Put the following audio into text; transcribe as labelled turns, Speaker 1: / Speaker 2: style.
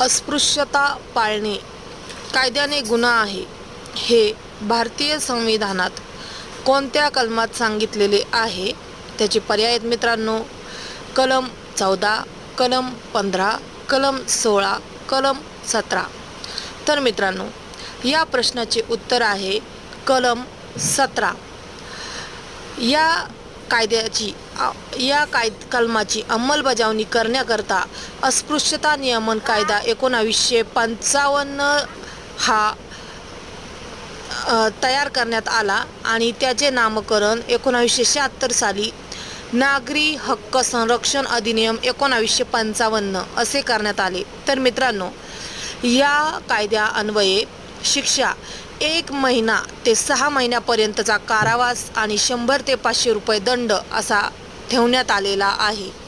Speaker 1: अस्पृश्यता पाळणे कायद्याने गुन्हा आहे. हे भारतीय संविधानात कोणत्या कलमात सांगितलेले आहे? त्याचे पर्याय आहेत मित्रांनो. कलम चौदा कलम पंधरा कलम सोळा कलम सतरा. तर मित्रांनो या प्रश्नाचे उत्तर आहे कलम सतरा. या कायद्याची या काय कलमाची अंमलबजावणी करण्याकरता अस्पृश्यता नियमन कायदा एकोणावीसशे पंचावन्न हा तयार करण्यात आला आणि त्याचे नामकरण एकोणावीसशे शहात्तर साली नागरी हक्क संरक्षण अधिनियम एकोणावीसशे पंचावन्न असे करण्यात आले. तर मित्रांनो या कायद्या अन्वये शिक्षा. एक महिना ते सहा महिन्यापर्यंतचा कारावास आणि शंभर ते पाचशे रुपये दंड असा ठेवण्यात आलेला आहे.